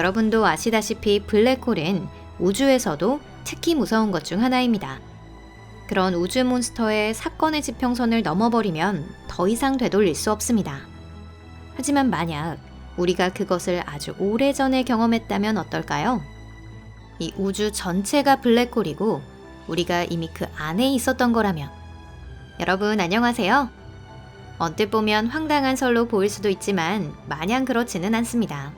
여러분도 아시다시피 블랙홀은 우주에서도 특히 무서운 것 중 하나입니다. 그런 우주 몬스터의 사건의 지평선을 넘어버리면 더 이상 되돌릴 수 없습니다. 하지만 만약 우리가 그것을 아주 오래전에 경험했다면 어떨까요? 이 우주 전체가 블랙홀이고 우리가 이미 그 안에 있었던 거라면 여러분 안녕하세요. 언뜻 보면 황당한 설로 보일 수도 있지만 마냥 그렇지는 않습니다.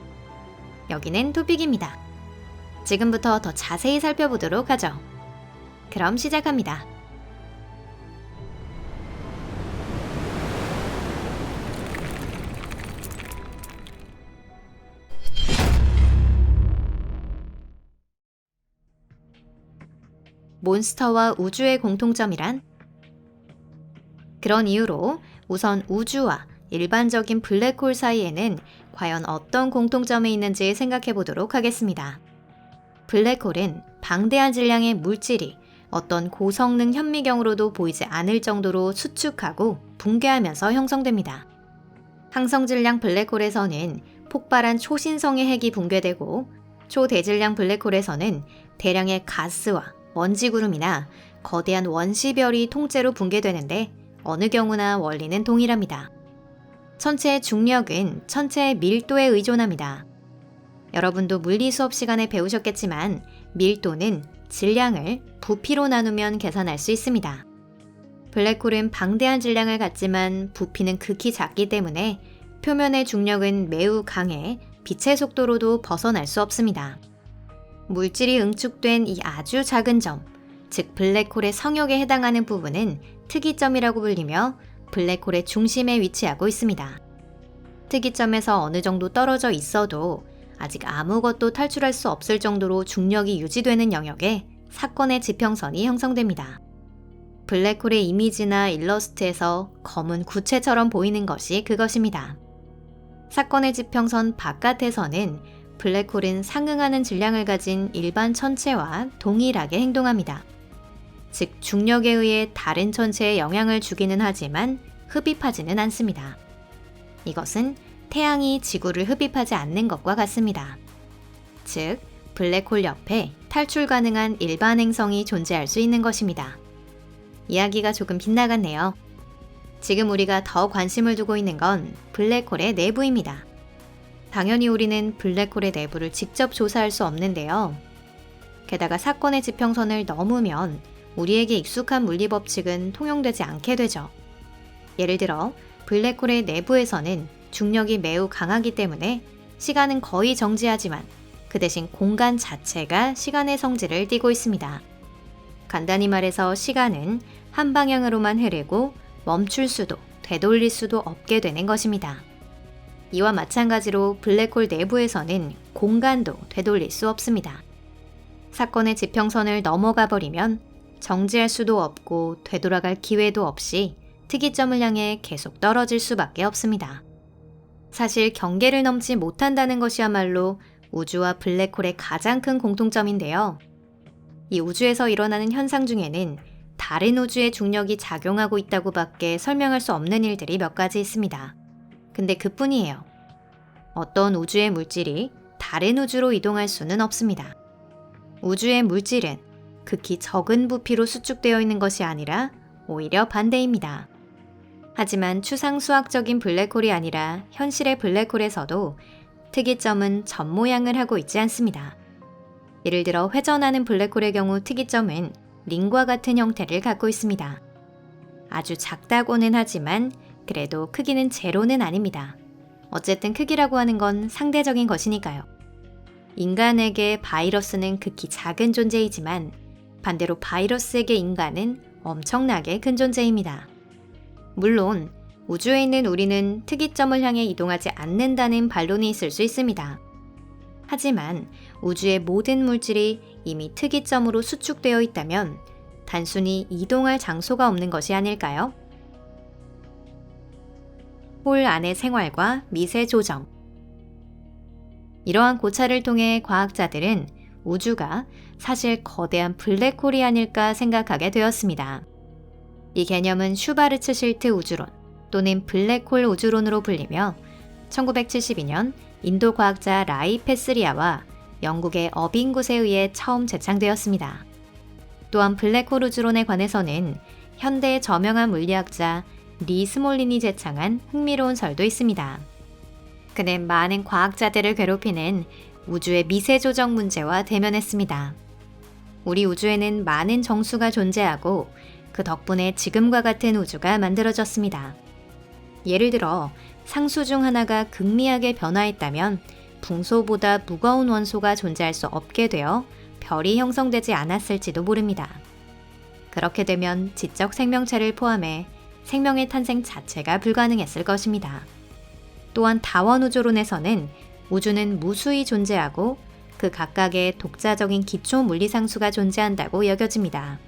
여기는 토픽입니다. 지금부터 더 자세히 살펴보도록 하죠. 그럼 시작합니다. 몬스터와 우주의 공통점이란? 그런 이유로 우선 우주와 일반적인 블랙홀 사이에는 과연 어떤 공통점이 있는지 생각해 보도록 하겠습니다. 블랙홀은 방대한 질량의 물질이 어떤 고성능 현미경으로도 보이지 않을 정도로 수축하고 붕괴하면서 형성됩니다. 항성 질량 블랙홀에서는 폭발한 초신성의 핵이 붕괴되고 초대질량 블랙홀에서는 대량의 가스와 먼지구름이나 거대한 원시별이 통째로 붕괴되는데 어느 경우나 원리는 동일합니다. 천체의 중력은 천체의 밀도에 의존합니다. 여러분도 물리 수업 시간에 배우셨겠지만 밀도는 질량을 부피로 나누면 계산할 수 있습니다. 블랙홀은 방대한 질량을 갖지만 부피는 극히 작기 때문에 표면의 중력은 매우 강해 빛의 속도로도 벗어날 수 없습니다. 물질이 응축된 이 아주 작은 점, 즉 블랙홀의 성역에 해당하는 부분은 특이점이라고 불리며 블랙홀의 중심에 위치하고 있습니다. 특이점에서 어느 정도 떨어져 있어도 아직 아무것도 탈출할 수 없을 정도로 중력이 유지되는 영역에 사건의 지평선이 형성됩니다. 블랙홀의 이미지나 일러스트에서 검은 구체처럼 보이는 것이 그것입니다. 사건의 지평선 바깥에서는 블랙홀은 상응하는 질량을 가진 일반 천체와 동일하게 행동합니다. 즉, 중력에 의해 다른 천체에 영향을 주기는 하지만 흡입하지는 않습니다. 이것은 태양이 지구를 흡입하지 않는 것과 같습니다. 즉, 블랙홀 옆에 탈출 가능한 일반 행성이 존재할 수 있는 것입니다. 이야기가 조금 빗나갔네요. 지금 우리가 더 관심을 두고 있는 건 블랙홀의 내부입니다. 당연히 우리는 블랙홀의 내부를 직접 조사할 수 없는데요. 게다가 사건의 지평선을 넘으면 우리에게 익숙한 물리 법칙은 통용되지 않게 되죠. 예를 들어, 블랙홀의 내부에서는 중력이 매우 강하기 때문에 시간은 거의 정지하지만 그 대신 공간 자체가 시간의 성질을 띠고 있습니다. 간단히 말해서 시간은 한 방향으로만 흐르고 멈출 수도 되돌릴 수도 없게 되는 것입니다. 이와 마찬가지로 블랙홀 내부에서는 공간도 되돌릴 수 없습니다. 사건의 지평선을 넘어가 버리면 정지할 수도 없고 되돌아갈 기회도 없이 특이점을 향해 계속 떨어질 수밖에 없습니다. 사실 경계를 넘지 못한다는 것이야말로 우주와 블랙홀의 가장 큰 공통점인데요. 이 우주에서 일어나는 현상 중에는 다른 우주의 중력이 작용하고 있다고 밖에 설명할 수 없는 일들이 몇 가지 있습니다. 근데 그뿐이에요. 어떤 우주의 물질이 다른 우주로 이동할 수는 없습니다. 우주의 물질은 극히 적은 부피로 수축되어 있는 것이 아니라 오히려 반대입니다. 하지만 추상 수학적인 블랙홀이 아니라 현실의 블랙홀에서도 특이점은 점 모양을 하고 있지 않습니다. 예를 들어 회전하는 블랙홀의 경우 특이점은 링과 같은 형태를 갖고 있습니다. 아주 작다고는 하지만 그래도 크기는 제로는 아닙니다. 어쨌든 크기라고 하는 건 상대적인 것이니까요. 인간에게 바이러스는 극히 작은 존재이지만 반대로 바이러스에게 인간은 엄청나게 큰 존재입니다. 물론 우주에 있는 우리는 특이점을 향해 이동하지 않는다는 반론이 있을 수 있습니다. 하지만 우주의 모든 물질이 이미 특이점으로 수축되어 있다면 단순히 이동할 장소가 없는 것이 아닐까요? 홀 안의 생활과 미세 조정. 이러한 고찰을 통해 과학자들은 우주가 사실 거대한 블랙홀이 아닐까 생각하게 되었습니다. 이 개념은 슈바르츠 실트 우주론 또는 블랙홀 우주론으로 불리며 1972년 인도 과학자 라이 페스리아와 영국의 어빙 굿에 의해 처음 제창되었습니다. 또한 블랙홀 우주론에 관해서는 현대의 저명한 물리학자 리 스몰린이 제창한 흥미로운 설도 있습니다. 그는 많은 과학자들을 괴롭히는 우주의 미세 조정 문제와 대면했습니다. 우리 우주에는 많은 정수가 존재하고 그 덕분에 지금과 같은 우주가 만들어졌습니다. 예를 들어 상수 중 하나가 극미하게 변화했다면 붕소보다 무거운 원소가 존재할 수 없게 되어 별이 형성되지 않았을지도 모릅니다. 그렇게 되면 지적 생명체를 포함해 생명의 탄생 자체가 불가능했을 것입니다. 또한 다원 우주론에서는 우주는 무수히 존재하고 그 각각의 독자적인 기초 물리 상수가 존재한다고 여겨집니다.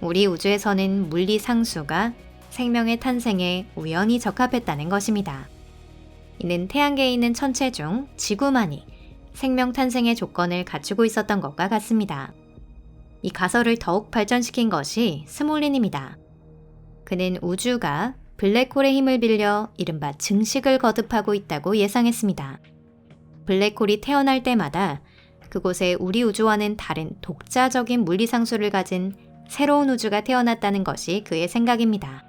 우리 우주에서는 물리 상수가 생명의 탄생에 우연히 적합했다는 것입니다. 이는 태양계에 있는 천체 중 지구만이 생명 탄생의 조건을 갖추고 있었던 것과 같습니다. 이 가설을 더욱 발전시킨 것이 스몰린입니다. 그는 우주가 블랙홀의 힘을 빌려 이른바 증식을 거듭하고 있다고 예상했습니다. 블랙홀이 태어날 때마다 그곳에 우리 우주와는 다른 독자적인 물리상수를 가진 새로운 우주가 태어났다는 것이 그의 생각입니다.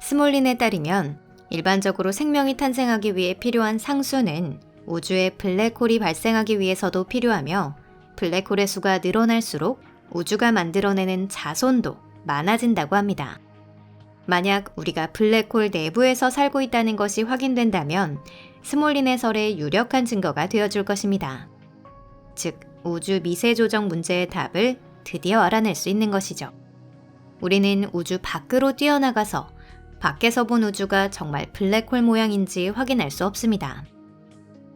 스몰린에 따르면 일반적으로 생명이 탄생하기 위해 필요한 상수는 우주에 블랙홀이 발생하기 위해서도 필요하며 블랙홀의 수가 늘어날수록 우주가 만들어내는 자손도 많아진다고 합니다. 만약 우리가 블랙홀 내부에서 살고 있다는 것이 확인된다면 스몰린의 설에 유력한 증거가 되어줄 것입니다. 즉, 우주 미세 조정 문제의 답을 드디어 알아낼 수 있는 것이죠. 우리는 우주 밖으로 뛰어나가서 밖에서 본 우주가 정말 블랙홀 모양인지 확인할 수 없습니다.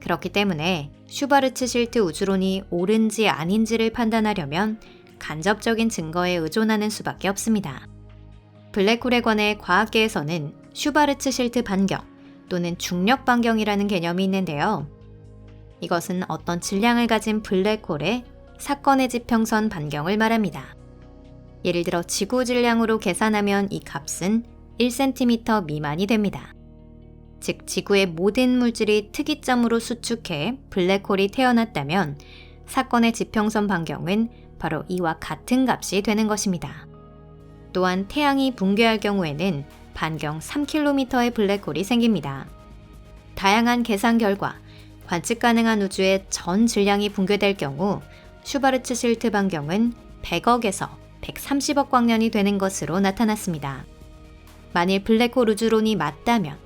그렇기 때문에 슈바르츠 실트 우주론이 옳은지 아닌지를 판단하려면 간접적인 증거에 의존하는 수밖에 없습니다. 블랙홀에 관해 과학계에서는 슈바르츠 실트 반경 또는 중력 반경이라는 개념이 있는데요. 이것은 어떤 질량을 가진 블랙홀의 사건의 지평선 반경을 말합니다. 예를 들어 지구 질량으로 계산하면 이 값은 1cm 미만이 됩니다. 즉, 지구의 모든 물질이 특이점으로 수축해 블랙홀이 태어났다면 사건의 지평선 반경은 바로 이와 같은 값이 되는 것입니다. 또한 태양이 붕괴할 경우에는 반경 3km의 블랙홀이 생깁니다. 다양한 계산 결과 관측 가능한 우주의 전 질량이 붕괴될 경우 슈바르츠 실트 반경은 100억에서 130억 광년이 되는 것으로 나타났습니다. 만일 블랙홀 우주론이 맞다면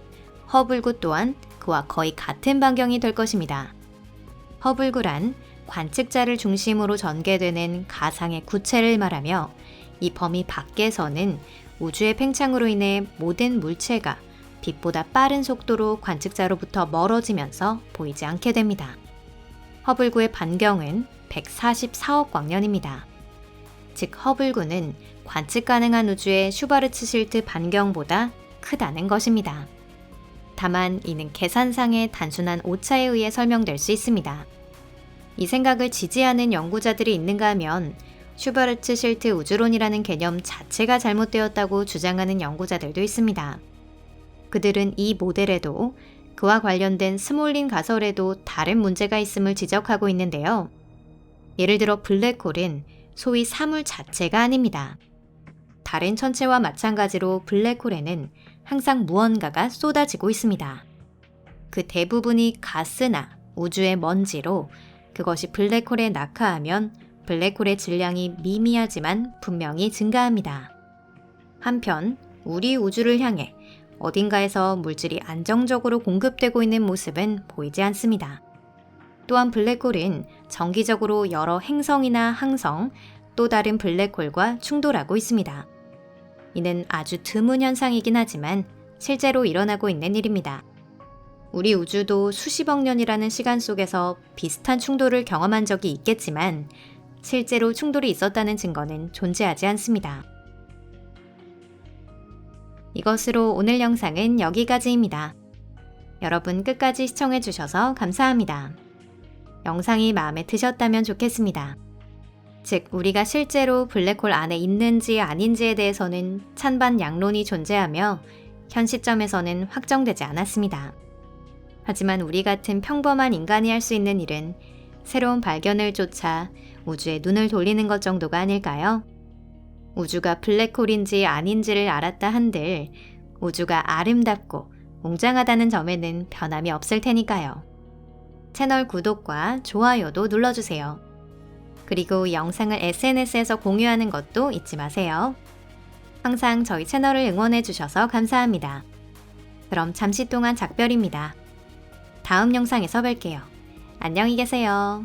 허블구 또한 그와 거의 같은 반경이 될 것입니다. 허블구란 관측자를 중심으로 전개되는 가상의 구체를 말하며 이 범위 밖에서는 우주의 팽창으로 인해 모든 물체가 빛보다 빠른 속도로 관측자로부터 멀어지면서 보이지 않게 됩니다. 허블구의 반경은 144억 광년입니다. 즉 허블구는 관측 가능한 우주의 슈바르츠 실트 반경보다 크다는 것입니다. 다만 이는 계산상의 단순한 오차에 의해 설명될 수 있습니다. 이 생각을 지지하는 연구자들이 있는가 하면 슈바르츠 실트 우주론이라는 개념 자체가 잘못되었다고 주장하는 연구자들도 있습니다. 그들은 이 모델에도 그와 관련된 스몰린 가설에도 다른 문제가 있음을 지적하고 있는데요. 예를 들어 블랙홀은 소위 사물 자체가 아닙니다. 다른 천체와 마찬가지로 블랙홀에는 항상 무언가가 쏟아지고 있습니다. 그 대부분이 가스나 우주의 먼지로 그것이 블랙홀에 낙하하면 블랙홀의 질량이 미미하지만 분명히 증가합니다. 한편 우리 우주를 향해 어딘가에서 물질이 안정적으로 공급되고 있는 모습은 보이지 않습니다. 또한 블랙홀은 정기적으로 여러 행성이나 항성, 또 다른 블랙홀과 충돌하고 있습니다. 이는 아주 드문 현상이긴 하지만 실제로 일어나고 있는 일입니다. 우리 우주도 수십억 년이라는 시간 속에서 비슷한 충돌을 경험한 적이 있겠지만 실제로 충돌이 있었다는 증거는 존재하지 않습니다. 이것으로 오늘 영상은 여기까지입니다. 여러분 끝까지 시청해주셔서 감사합니다. 영상이 마음에 드셨다면 좋겠습니다. 즉, 우리가 실제로 블랙홀 안에 있는지 아닌지에 대해서는 찬반 양론이 존재하며 현 시점에서는 확정되지 않았습니다. 하지만 우리 같은 평범한 인간이 할 수 있는 일은 새로운 발견을 쫓아 우주에 눈을 돌리는 것 정도가 아닐까요? 우주가 블랙홀인지 아닌지를 알았다 한들 우주가 아름답고 웅장하다는 점에는 변함이 없을 테니까요. 채널 구독과 좋아요도 눌러주세요. 그리고 영상을 SNS에서 공유하는 것도 잊지 마세요. 항상 저희 채널을 응원해주셔서 감사합니다. 그럼 잠시 동안 작별입니다. 다음 영상에서 뵐게요. 안녕히 계세요.